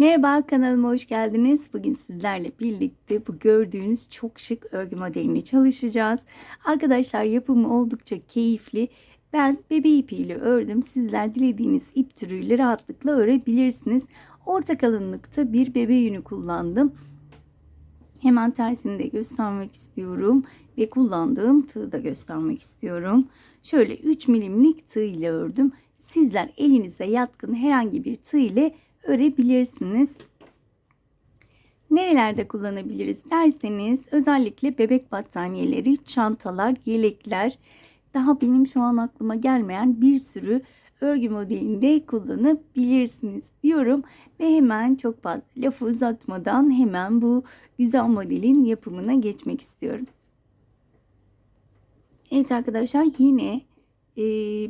Merhaba kanalıma hoş geldiniz. Bugün sizlerle birlikte bu gördüğünüz çok şık örgü modelini çalışacağız. Arkadaşlar yapımı oldukça keyifli. Ben bebe ipiyle ördüm. Sizler dilediğiniz ip türüyle rahatlıkla örebilirsiniz. Orta kalınlıkta bir bebe yünü kullandım. Hemen tersini de göstermek istiyorum ve kullandığım tığı da göstermek istiyorum. Şöyle 3 milimlik tığ ile ördüm. Sizler elinize yatkın herhangi bir tığ ile örebilirsiniz. Nerelerde kullanabiliriz derseniz özellikle bebek battaniyeleri, çantalar, yelekler daha benim şu an aklıma gelmeyen bir sürü örgü modelinde kullanabilirsiniz diyorum ve hemen çok fazla lafı uzatmadan hemen bu güzel modelin yapımına geçmek istiyorum. Evet arkadaşlar yine e,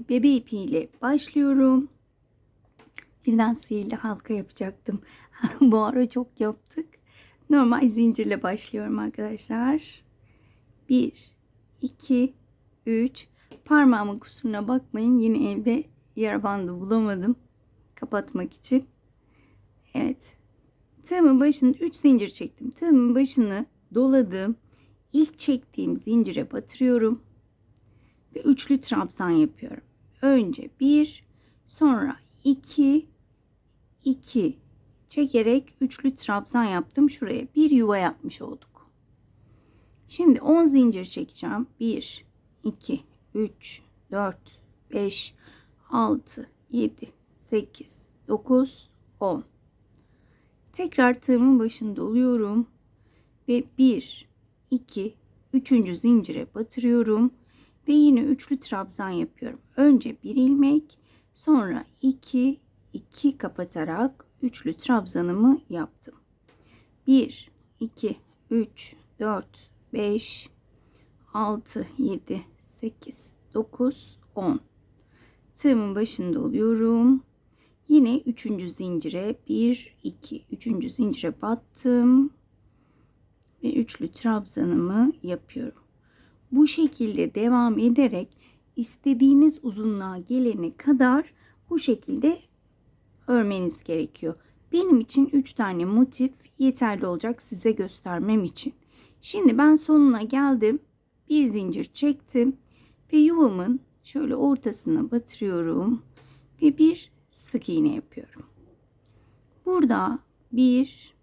bebe ipiyle başlıyorum. Birden sihirli halka yapacaktım. bu ara çok yaptık. Normal zincirle başlıyorum arkadaşlar. 1, 2, 3. Parmağımın kusuruna bakmayın. Yine evde yara bandı bulamadım. Kapatmak için. Evet. Tığımın başını 3 zincir çektim. Tığımın başını doladım. İlk çektiğim zincire batırıyorum. Ve üçlü trabzan yapıyorum. Önce 1, sonra 2, 2 çekerek üçlü trabzan yaptım. Şuraya bir yuva yapmış olduk. Şimdi 10 zincir çekeceğim. 1, 2, 3, 4, 5, 6, 7, 8, 9, 10. Tekrar tığımın başında oluyorum. Ve 1, 2, 3. zincire batırıyorum. Ve yine üçlü trabzan yapıyorum. Önce bir ilmek, sonra 2, 2 kapatarak üçlü trabzanımı yaptım. 1, 2, 3, 4, 5, 6, 7, 8, 9, 10. Tığımın başında oluyorum. Yine üçüncü zincire 1, 2, üçüncü zincire battım. Ve üçlü trabzanımı yapıyorum. Bu şekilde devam ederek istediğiniz uzunluğa gelene kadar bu şekilde örmeniz gerekiyor. Benim için 3 tane motif yeterli olacak size göstermem için. Şimdi ben sonuna geldim. Bir zincir çektim ve yuvamın şöyle ortasına batırıyorum ve bir sık iğne yapıyorum. Burada 1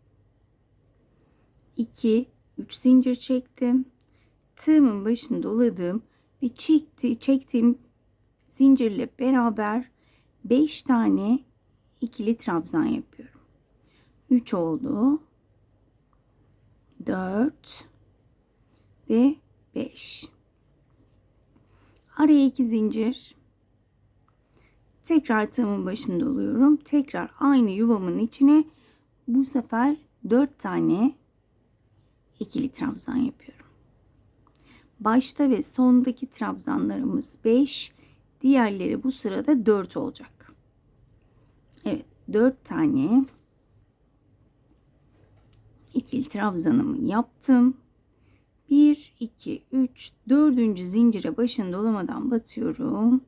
2 3 zincir çektim. Tığımın başını doladım ve çekti, çektiğim zincirle beraber 5 tane ikili trabzan yapıyorum. 3 oldu. 4 ve 5. Araya 2 zincir. Tekrar tığımın başında oluyorum. Tekrar aynı yuvamın içine bu sefer 4 tane ikili trabzan yapıyorum. Başta ve sondaki trabzanlarımız 5, diğerleri bu sırada 4 olacak. Evet, 4 tane ikili trabzanımı yaptım. 1, 2, 3, 4. zincire başında olamadan batıyorum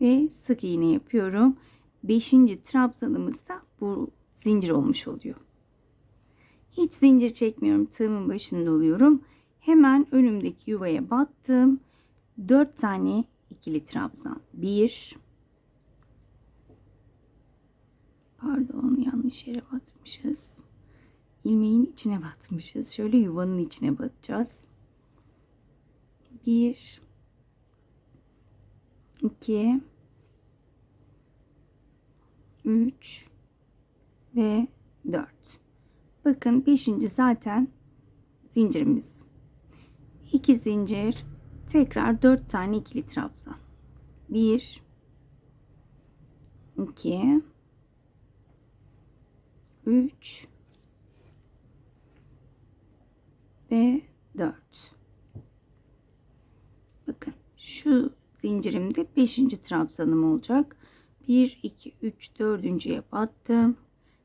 ve sık iğne yapıyorum. 5. trabzanımız da bu zincir olmuş oluyor. Hiç zincir çekmiyorum. Tığımın başında oluyorum. Hemen önümdeki yuvaya battım. 4 tane ikili trabzan. 1 Pardon yanlış yere batmışız. İlmeğin içine batmışız. Şöyle yuvanın içine batacağız. 1 2 3 ve 4. Bakın 5. zaten zincirimiz. 2 zincir, tekrar 4 tane ikili trabzan. 1 2 3 ve 4. Bakın şu zincirimde 5. trabzanım olacak. 1 2 3 4.'ye battım.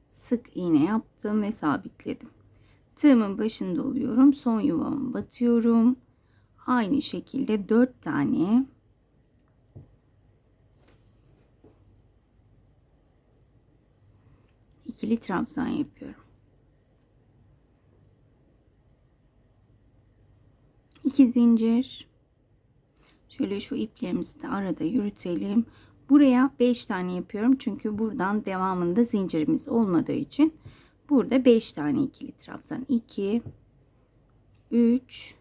Sık iğne yaptım ve sabitledim. Tığımın başında oluyorum. Son yuvamı batıyorum. Aynı şekilde 4 tane ikili trabzan yapıyorum. İki zincir. Şöyle şu iplerimizi de arada yürütelim. Buraya 5 tane yapıyorum. Çünkü buradan devamında zincirimiz olmadığı için burada 5 tane ikili trabzan. 2 3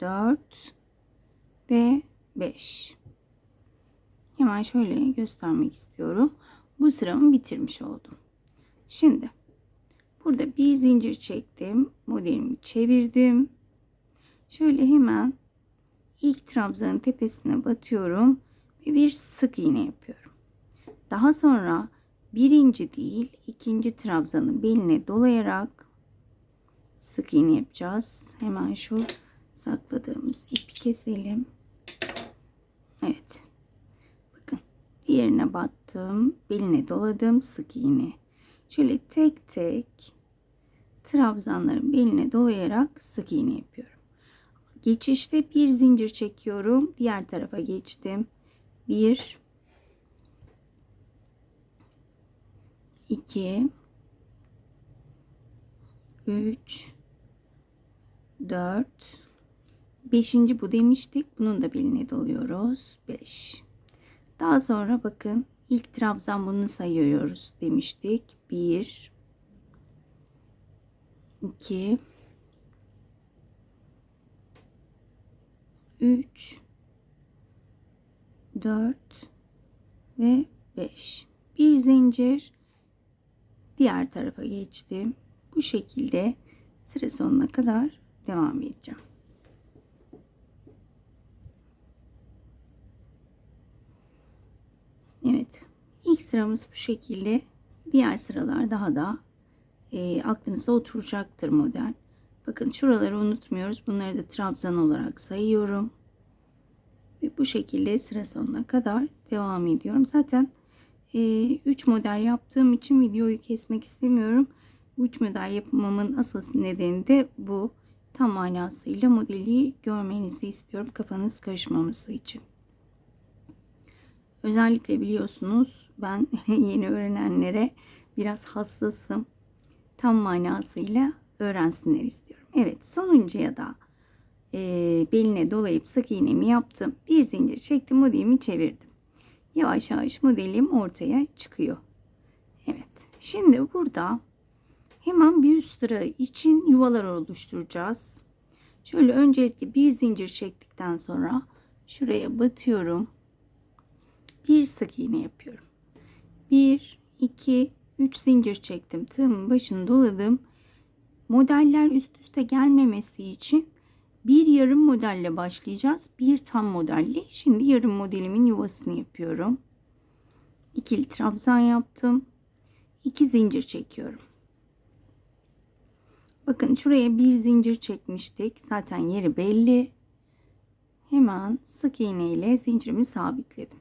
4 ve 5. Hemen şöyle göstermek istiyorum. Bu sıramı bitirmiş oldum. Şimdi burada bir zincir çektim. Modelimi çevirdim. Şöyle hemen ilk trabzanın tepesine batıyorum ve bir sık iğne yapıyorum. Daha sonra birinci değil ikinci trabzanın beline dolayarak sık iğne yapacağız. Hemen şu sakladığımız ipi keselim. Evet. Bakın diğerine battım. Beline doladım sık iğne. Şöyle tek tek trabzanların beline dolayarak sık iğne yapıyorum. Geçişte bir zincir çekiyorum. Diğer tarafa geçtim. Bir, iki, üç, dört, beşinci bu demiştik. Bunun da beline doluyoruz. Beş. Daha sonra bakın ilk trabzan bunu sayıyoruz demiştik. Bir, iki, 3 4 ve 5 bir zincir diğer tarafa geçtim bu şekilde sıra sonuna kadar devam edeceğim Evet ilk sıramız bu şekilde diğer sıralar daha da e, aklınıza oturacaktır model Bakın şuraları unutmuyoruz. Bunları da trabzan olarak sayıyorum. Ve bu şekilde sıra sonuna kadar devam ediyorum. Zaten 3 e, model yaptığım için videoyu kesmek istemiyorum. 3 model yapmamın asıl nedeni de bu. Tam manasıyla modeli görmenizi istiyorum. Kafanız karışmaması için. Özellikle biliyorsunuz ben yeni öğrenenlere biraz hassasım. Tam manasıyla öğrensinler istiyorum. Evet sonuncuya da e, beline dolayıp sık iğnemi yaptım. Bir zincir çektim modelimi çevirdim. Yavaş yavaş modelim ortaya çıkıyor. Evet şimdi burada hemen bir üst sıra için yuvalar oluşturacağız. Şöyle öncelikle bir zincir çektikten sonra şuraya batıyorum. Bir sık iğne yapıyorum. 1 2 3 zincir çektim. Tığımın başını doladım modeller üst üste gelmemesi için bir yarım modelle başlayacağız. Bir tam modelle. Şimdi yarım modelimin yuvasını yapıyorum. İkili trabzan yaptım. İki zincir çekiyorum. Bakın şuraya bir zincir çekmiştik. Zaten yeri belli. Hemen sık iğne ile zincirimi sabitledim.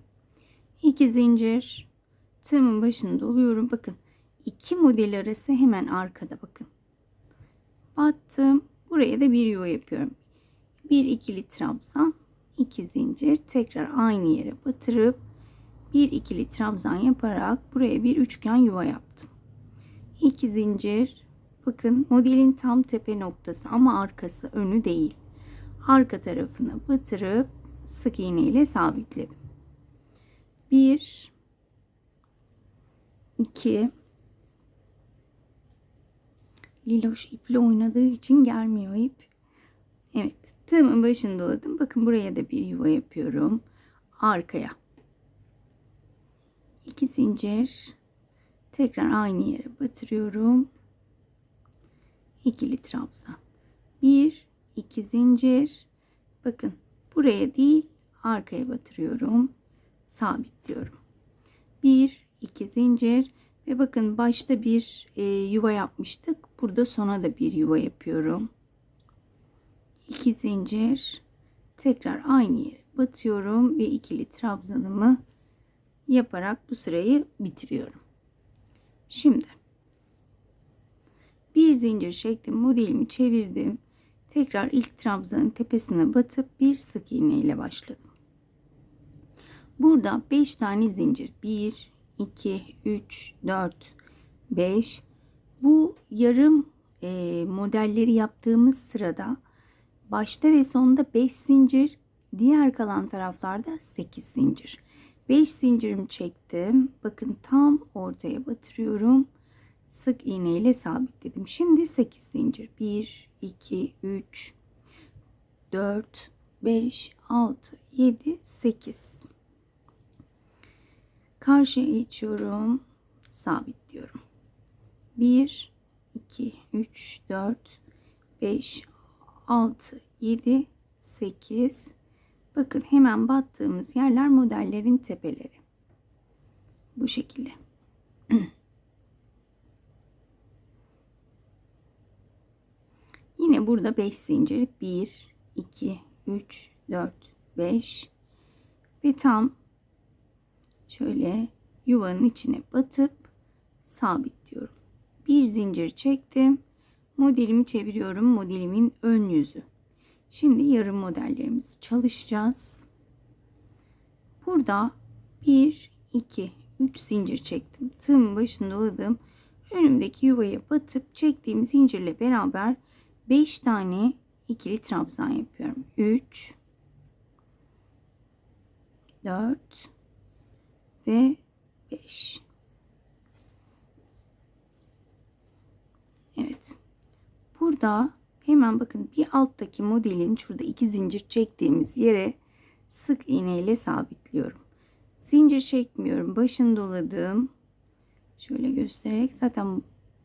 İki zincir. Tığımın başını doluyorum. Bakın iki model arası hemen arkada bakın battım. Buraya da bir yuva yapıyorum. Bir ikili trabzan, iki zincir tekrar aynı yere batırıp bir ikili trabzan yaparak buraya bir üçgen yuva yaptım. İki zincir. Bakın modelin tam tepe noktası ama arkası önü değil. Arka tarafına batırıp sık iğne ile sabitledim. 1 2 Liloş iple oynadığı için gelmiyor ip. Evet tığımın başını doladım. Bakın buraya da bir yuva yapıyorum. Arkaya. İki zincir. Tekrar aynı yere batırıyorum. İkili trabzan. Bir, iki zincir. Bakın buraya değil arkaya batırıyorum. Sabitliyorum. Bir, iki zincir ve bakın başta bir e, yuva yapmıştık. Burada sona da bir yuva yapıyorum. 2 zincir. Tekrar aynı yere batıyorum ve ikili trabzanımı yaparak bu sırayı bitiriyorum. Şimdi bir zincir çektim. Modelimi çevirdim. Tekrar ilk trabzanın tepesine batıp bir sık iğne ile başladım. Burada 5 tane zincir. 1, 2, 3, 4, 5. Bu yarım e, modelleri yaptığımız sırada başta ve sonda 5 zincir, diğer kalan taraflarda 8 zincir. 5 zincirimi çektim. Bakın tam ortaya batırıyorum. Sık iğne ile sabitledim. Şimdi 8 zincir. 1, 2, 3, 4, 5, 6, 7, 8. Karşıya geçiyorum. Sabitliyorum. 1, 2, 3, 4, 5, 6, 7, 8. Bakın hemen battığımız yerler modellerin tepeleri. Bu şekilde. Yine burada 5 zincir 1 2 3 4 5 ve tam şöyle yuvanın içine batıp sabitliyorum. Bir zincir çektim. Modelimi çeviriyorum. Modelimin ön yüzü. Şimdi yarım modellerimizi çalışacağız. Burada 1 2 3 zincir çektim. Tığımın başını doladım. Önümdeki yuvaya batıp çektiğim zincirle beraber 5 tane ikili trabzan yapıyorum. 3 4 ve 5. Evet. Burada hemen bakın bir alttaki modelin şurada iki zincir çektiğimiz yere sık iğne ile sabitliyorum. Zincir çekmiyorum. Başını doladım. Şöyle göstererek zaten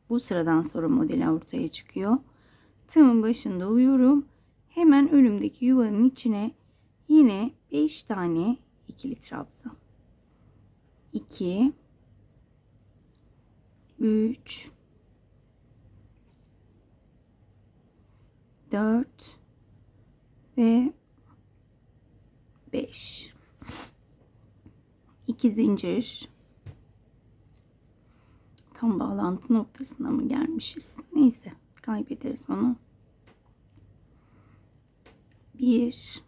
bu sıradan sonra model ortaya çıkıyor. Tığımın başını doluyorum. Hemen önümdeki yuvanın içine yine 5 tane ikili trabzan. 2 3 4 ve 5 2 zincir. Tam bağlantı noktasına mı gelmişiz? Neyse kaybederiz onu. Bir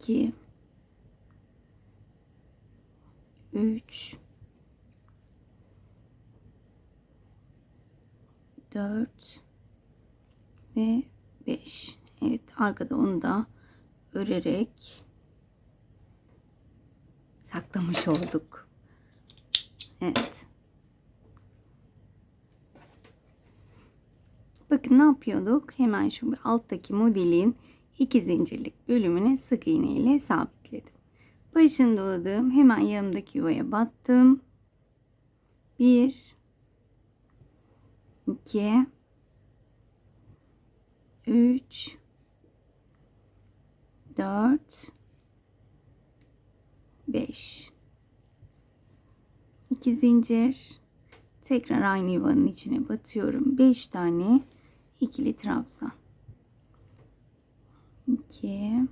iki 3 4 ve 5 Evet arkada onu da örerek saklamış olduk. Evet. Bakın ne yapıyorduk? Hemen şu alttaki modelin iki zincirlik bölümüne sık iğne ile sabitledim. Başını doladım. Hemen yanımdaki yuvaya battım. 1 2 3 4 5 2 zincir tekrar aynı yuvanın içine batıyorum 5 tane ikili trabzan 2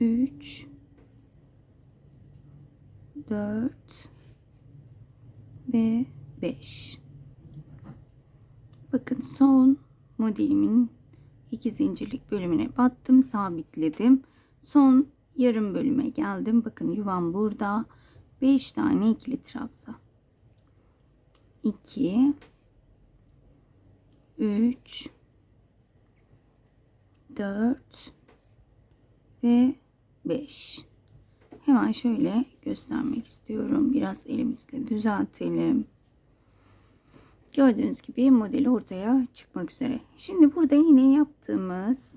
3 4 ve 5 bakın son modelimin iki zincirlik bölümüne battım sabitledim. Son yarım bölüme geldim. Bakın yuvam burada. 5 tane ikili trabzan. 2 3 4 ve 5 hemen şöyle göstermek istiyorum. Biraz elimizle düzeltelim. Gördüğünüz gibi modeli ortaya çıkmak üzere. Şimdi burada yine yaptığımız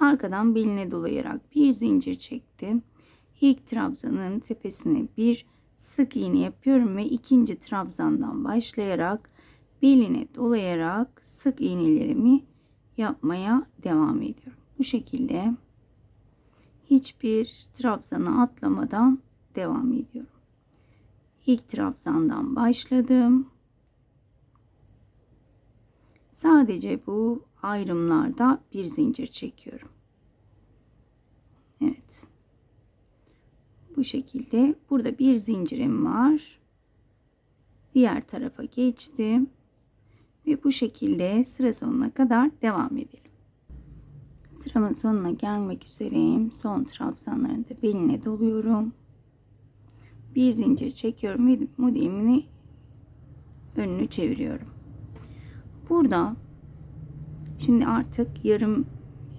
arkadan beline dolayarak bir zincir çektim. İlk trabzanın tepesine bir sık iğne yapıyorum ve ikinci trabzandan başlayarak beline dolayarak sık iğnelerimi yapmaya devam ediyorum bu şekilde hiçbir trabzana atlamadan devam ediyorum. İlk trabzandan başladım. Sadece bu ayrımlarda bir zincir çekiyorum. Evet. Bu şekilde burada bir zincirim var. Diğer tarafa geçtim. Ve bu şekilde sıra sonuna kadar devam edelim. Sıramın sonuna gelmek üzereyim. Son trabzanlarını da beline doluyorum. Bir zincir çekiyorum ve modelimini önünü çeviriyorum. Burada şimdi artık yarım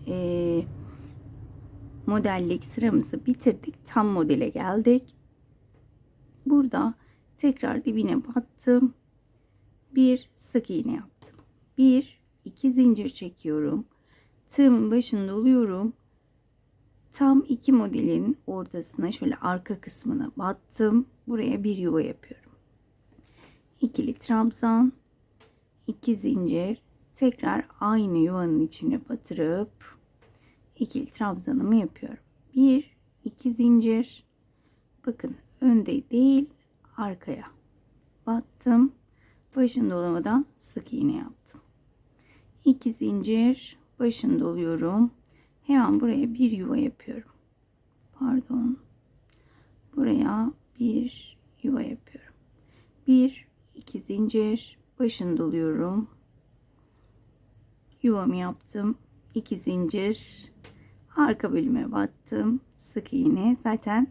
e, modellik sıramızı bitirdik. Tam modele geldik. Burada tekrar dibine battım. Bir sık iğne yaptım. Bir, iki zincir çekiyorum. Tığımın başında oluyorum. Tam iki modelin ortasına şöyle arka kısmına battım. Buraya bir yuva yapıyorum. İkili trabzan, iki zincir, tekrar aynı yuvanın içine batırıp ikili trabzanımı yapıyorum. Bir, iki zincir. Bakın önde değil arkaya battım. Başını dolamadan sık iğne yaptım. İki zincir başını doluyorum. Hemen buraya bir yuva yapıyorum. Pardon. Buraya bir yuva yapıyorum. Bir, iki zincir başını doluyorum. Yuvamı yaptım. İki zincir arka bölüme battım. Sık iğne. Zaten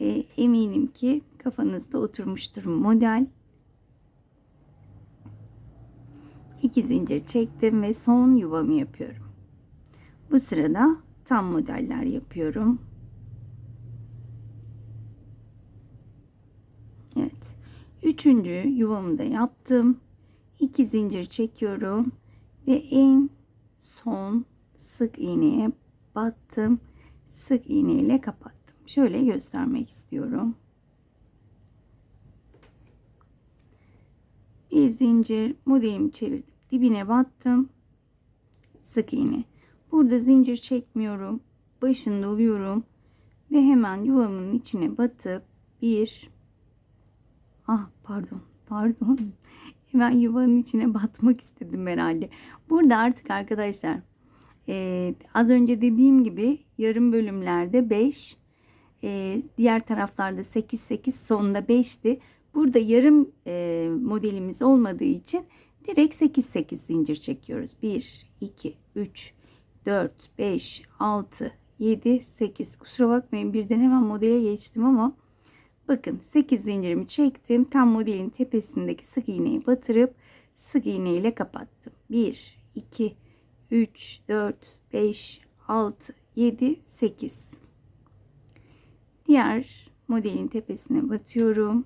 e, eminim ki kafanızda oturmuştur model. İki zincir çektim ve son yuvamı yapıyorum. Bu sırada tam modeller yapıyorum. Evet. Üçüncü yuvamı da yaptım. İki zincir çekiyorum ve en son sık iğneye battım. Sık iğne ile kapattım. Şöyle göstermek istiyorum. Bir zincir modelimi çevirdim. Dibine battım. Sık iğne. Burada zincir çekmiyorum. Başını doluyorum. Ve hemen yuvamın içine batıp bir ah pardon pardon hemen yuvanın içine batmak istedim herhalde. Burada artık arkadaşlar e, az önce dediğim gibi yarım bölümlerde 5 e, diğer taraflarda 8 8 sonunda 5'ti. Burada yarım e, modelimiz olmadığı için direkt 8 8 zincir çekiyoruz. 1 2 3 4 5 6 7 8 kusura bakmayın birden hemen modele geçtim ama bakın 8 zincirimi çektim. Tam modelin tepesindeki sık iğneyi batırıp sık iğne ile kapattım. 1 2 3 4 5 6 7 8 diğer modelin tepesine batıyorum.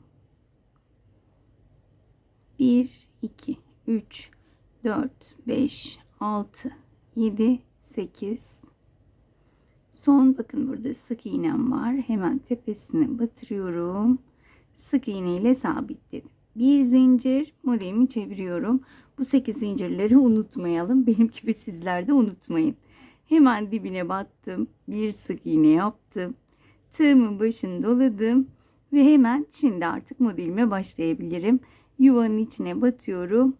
1 2 3 4 5 6 7 8 son bakın burada sık iğnem var. Hemen tepesine batırıyorum. Sık iğne ile sabitledim. Bir zincir modelimi çeviriyorum. Bu 8 zincirleri unutmayalım. Benim gibi sizler de unutmayın. Hemen dibine battım. Bir sık iğne yaptım. Tığımın başını doladım. Ve hemen şimdi artık modelime başlayabilirim. Yuvanın içine batıyorum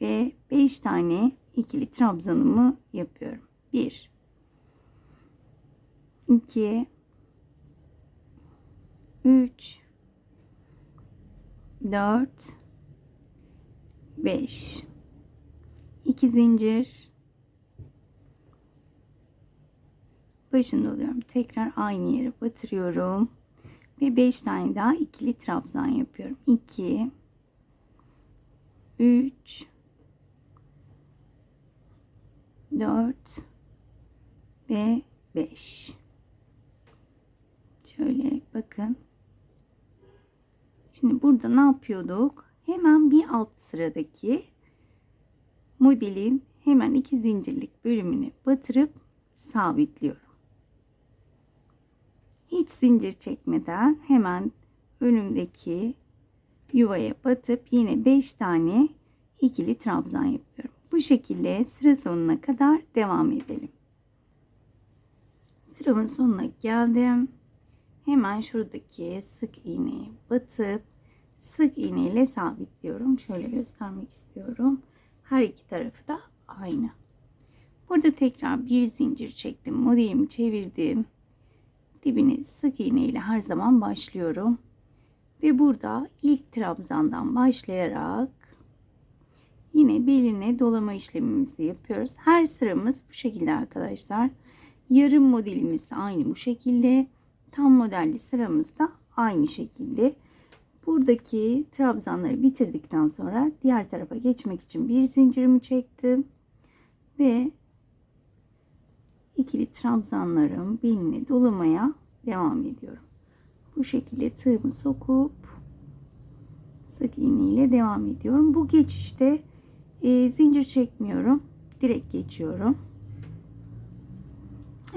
ve 5 tane ikili trabzanımı yapıyorum. 1 2 3 4 5 2 zincir. Başında oluyorum. Tekrar aynı yere batırıyorum. Ve 5 tane daha ikili trabzan yapıyorum. 2 3 4 ve 5 şöyle bakın. Şimdi burada ne yapıyorduk? Hemen bir alt sıradaki modelin hemen iki zincirlik bölümünü batırıp sabitliyorum. Hiç zincir çekmeden hemen önümdeki yuvaya batıp yine 5 tane ikili trabzan yapıyorum. Bu şekilde sıra sonuna kadar devam edelim. Sıramın sonuna geldim. Hemen şuradaki sık iğneyi batıp sık iğne ile sabitliyorum. Şöyle göstermek istiyorum. Her iki tarafı da aynı. Burada tekrar bir zincir çektim. Modelimi çevirdim. Dibine sık iğne ile her zaman başlıyorum. Ve burada ilk trabzandan başlayarak Yine beline dolama işlemimizi yapıyoruz. Her sıramız bu şekilde arkadaşlar. Yarım modelimiz de aynı bu şekilde. Tam modelli sıramız da aynı şekilde. Buradaki trabzanları bitirdikten sonra diğer tarafa geçmek için bir zincirimi çektim. Ve ikili trabzanlarım beline dolamaya devam ediyorum. Bu şekilde tığımı sokup sık iğne ile devam ediyorum. Bu geçişte e, zincir çekmiyorum. Direkt geçiyorum.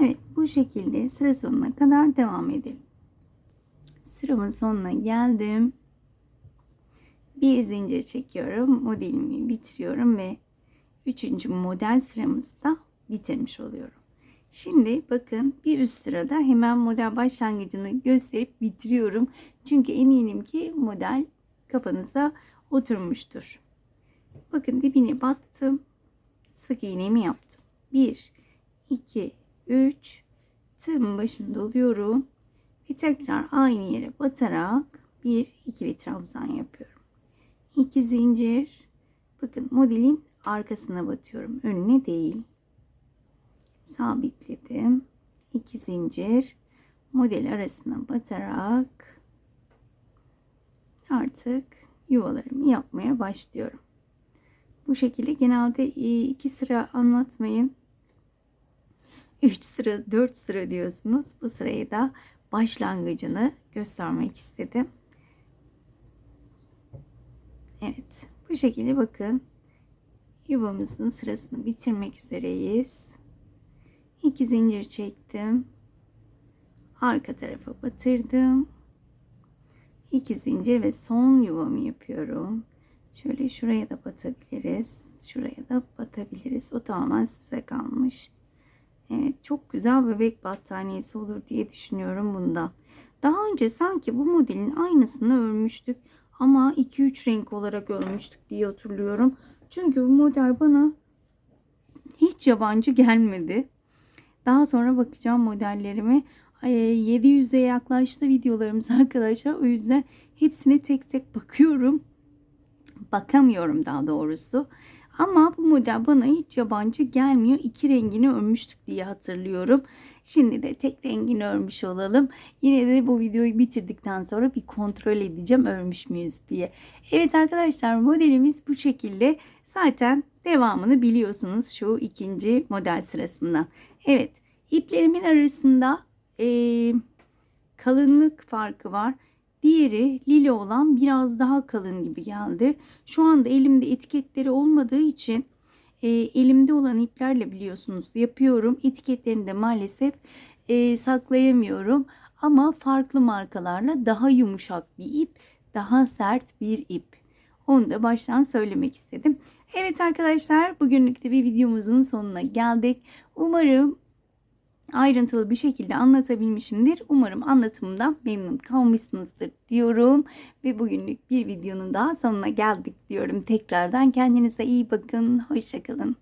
Evet bu şekilde sıra sonuna kadar devam edelim. Sıramın sonuna geldim. Bir zincir çekiyorum. Modelimi bitiriyorum ve üçüncü model sıramızda bitirmiş oluyorum. Şimdi bakın bir üst sırada hemen model başlangıcını gösterip bitiriyorum. Çünkü eminim ki model kafanızda oturmuştur. Bakın dibine battım. Sık iğnemi yaptım. 1, 2, 3. Tığımın başını doluyorum. Ve tekrar aynı yere batarak bir ikili trabzan yapıyorum. 2 zincir. Bakın modelin arkasına batıyorum. Önüne değil. Sabitledim. 2 zincir. Model arasına batarak artık yuvalarımı yapmaya başlıyorum. Bu şekilde genelde iki sıra anlatmayın. 3 sıra 4 sıra diyorsunuz. Bu sırayı da başlangıcını göstermek istedim. Evet. Bu şekilde bakın. Yuvamızın sırasını bitirmek üzereyiz. 2 zincir çektim. Arka tarafa batırdım. 2 zincir ve son yuvamı yapıyorum. Şöyle şuraya da batabiliriz. Şuraya da batabiliriz. O tamamen size kalmış. Evet çok güzel bebek battaniyesi olur diye düşünüyorum bundan. Daha önce sanki bu modelin aynısını örmüştük. Ama 2-3 renk olarak örmüştük diye hatırlıyorum. Çünkü bu model bana hiç yabancı gelmedi. Daha sonra bakacağım modellerime. 700'e yaklaştı videolarımız arkadaşlar. O yüzden hepsine tek tek bakıyorum. Bakamıyorum daha doğrusu. Ama bu model bana hiç yabancı gelmiyor. İki rengini örmüştük diye hatırlıyorum. Şimdi de tek rengini örmüş olalım. Yine de bu videoyu bitirdikten sonra bir kontrol edeceğim örmüş müyüz diye. Evet arkadaşlar modelimiz bu şekilde. Zaten devamını biliyorsunuz şu ikinci model sırasından. Evet iplerimin arasında ee, kalınlık farkı var. Diğeri lila olan biraz daha kalın gibi geldi. Şu anda elimde etiketleri olmadığı için e, elimde olan iplerle biliyorsunuz yapıyorum. Etiketlerini de maalesef e, saklayamıyorum. Ama farklı markalarla daha yumuşak bir ip, daha sert bir ip. Onu da baştan söylemek istedim. Evet arkadaşlar bugünlük de bir videomuzun sonuna geldik. Umarım ayrıntılı bir şekilde anlatabilmişimdir. Umarım anlatımımdan memnun kalmışsınızdır diyorum. Ve bugünlük bir videonun daha sonuna geldik diyorum. Tekrardan kendinize iyi bakın. Hoşçakalın.